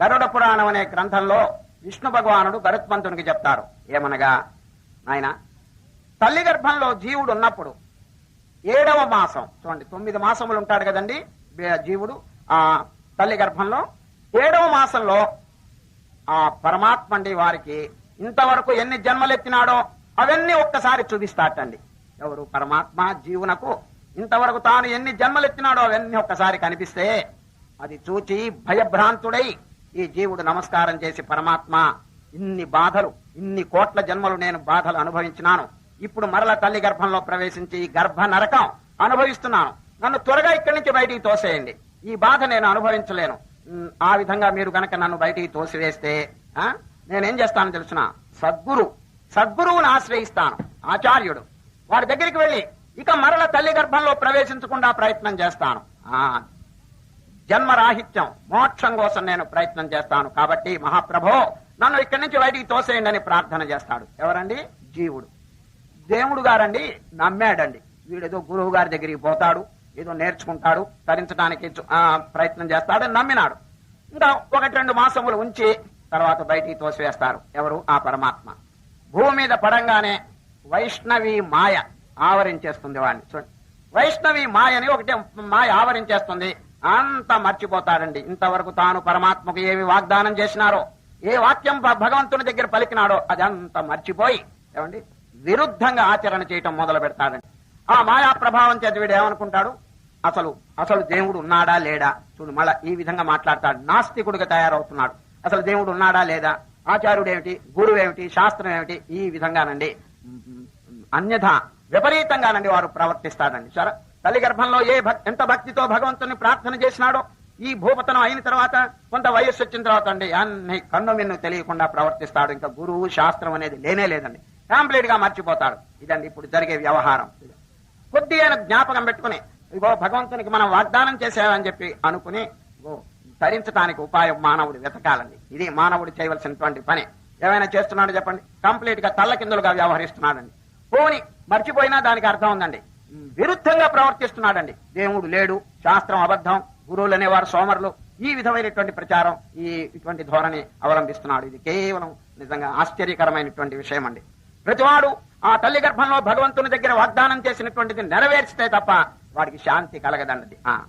గరుడ పురాణం అనే గ్రంథంలో విష్ణు భగవానుడు గరుత్మంతునికి చెప్తారు. ఏమనగా ఆయన తల్లి గర్భంలో జీవుడు ఉన్నప్పుడు ఏడవ మాసం చూడండి తొమ్మిది మాసములు ఉంటాడు కదండి జీవుడు ఆ తల్లి గర్భంలో ఏడవ మాసంలో ఆ పరమాత్మండి వారికి ఇంతవరకు ఎన్ని జన్మలెత్తినాడో అవన్నీ ఒక్కసారి చూపిస్తాటండి. ఎవరు? పరమాత్మ జీవునకు ఇంతవరకు తాను ఎన్ని జన్మలెత్తినాడో అవన్నీ ఒక్కసారి కనిపిస్తే అది చూచి భయభ్రాంతుడై ఈ జీవుడు నమస్కారం చేసి పరమాత్మ ఇన్ని బాధలు ఇన్ని కోట్ల జన్మలు నేను బాధలు అనుభవించినాను. ఇప్పుడు మరల తల్లి గర్భంలో ప్రవేశించి ఈ గర్భ నరకం అనుభవిస్తున్నాను. నన్ను త్వరగా ఇక్కడి నుంచి బయటికి తోసేయండి. ఈ బాధ నేను అనుభవించలేను. ఆ విధంగా మీరు గనక నన్ను బయటికి తోసివేస్తే ఆ, నేనేం చేస్తాను తెలుసిన? సద్గురు సద్గురువుని ఆశ్రయిస్తాను ఆచార్యుడు. వారి దగ్గరికి వెళ్ళి ఇక మరల తల్లి గర్భంలో ప్రవేశించకుండా ప్రయత్నం చేస్తాను. ఆ జన్మరాహిత్యం. మోక్షం కోసం నేను ప్రయత్నం చేస్తాను. కాబట్టి మహాప్రభో నన్ను ఇక్కడి నుంచి బయటికి తోసేయండి అని ప్రార్థన చేస్తాడు. ఎవరండి? జీవుడు. దేవుడు గారండి నమ్మాడండి. వీడేదో గురువు గారి దగ్గరికి పోతాడు ఏదో నేర్చుకుంటాడు తరించడానికి ప్రయత్నం చేస్తాడని నమ్మినాడు. ఇంకా ఒకటి రెండు మాసములు ఉంచి తర్వాత బయటికి తోసివేస్తారు. ఎవరు? ఆ పరమాత్మ. భూమి మీద పడంగానే వైష్ణవి మాయ ఆవరించేస్తుంది వాడిని చూడండి వైష్ణవి మాయని ఒకటి మాయ ఆవరించేస్తుంది. అంత మర్చిపోతాడండి ఇంతవరకు తాను పరమాత్మకు ఏమి వాగ్దానం చేసినారో ఏ వాక్యం భగవంతుని దగ్గర పలికినాడో అదంతా మర్చిపోయి ఏమండి విరుద్ధంగా ఆచరణ చేయటం మొదలు పెడతాడండి. ఆ మాయా ప్రభావం చేత వీడు ఏమనుకుంటాడు? అసలు అసలు దేవుడు ఉన్నాడా లేడా? చూడు మళ్ళా ఈ విధంగా మాట్లాడతాడు. నాస్తికుడిగా తయారవుతున్నాడు. అసలు దేవుడు ఉన్నాడా లేదా? ఆచార్యుడు ఏమిటి? గురువు ఏమిటి? శాస్త్రం ఏమిటి? ఈ విధంగానండి. అన్యథ విపరీతంగానండి వారు ప్రవర్తిస్తాడండి. సరే తల్లి గర్భంలో ఏ ఎంత భక్తితో భగవంతుని ప్రార్థన చేసినాడో ఈ భూపతనం అయిన తర్వాత కొంత వయస్సు వచ్చిన తర్వాత అండి అన్ని కన్ను మిన్ను తెలియకుండా ప్రవర్తిస్తాడు. ఇంకా గురువు శాస్త్రం అనేది లేనే లేదండి. కాంప్లీట్గా మర్చిపోతాడు. ఇదండి ఇప్పుడు జరిగే వ్యవహారం. కొద్ది అయిన జ్ఞాపకం పెట్టుకుని ఇగో భగవంతునికి మనం వాగ్దానం చేసామని చెప్పి అనుకుని ఇగో ధరించడానికి ఉపాయం మానవుడు వెతకాలండి. ఇది మానవుడు చేయవలసినటువంటి పని. ఏమైనా చేస్తున్నాడు చెప్పండి? కంప్లీట్గా తల్ల కిందులుగా వ్యవహరిస్తున్నాడండి. పోని మర్చిపోయినా దానికి అర్థం ఉందండి. విరుద్ధంగా ప్రవర్తిస్తున్నాడండి. దేవుడు లేడు శాస్త్రం అబద్ధం గురువులు అనేవారు సోమరులు. ఈ విధమైనటువంటి ప్రచారం ఈ ఇటువంటి ధోరణి అవలంబిస్తున్నాడు. ఇది కేవలం నిజంగా ఆశ్చర్యకరమైనటువంటి విషయం అండి ప్రతివాడు ఆ తల్లి గర్భంలో భగవంతుని దగ్గర వాగ్దానం చేసినటువంటిది నెరవేర్చితే తప్ప వాడికి శాంతి కలగదండి. ఆ.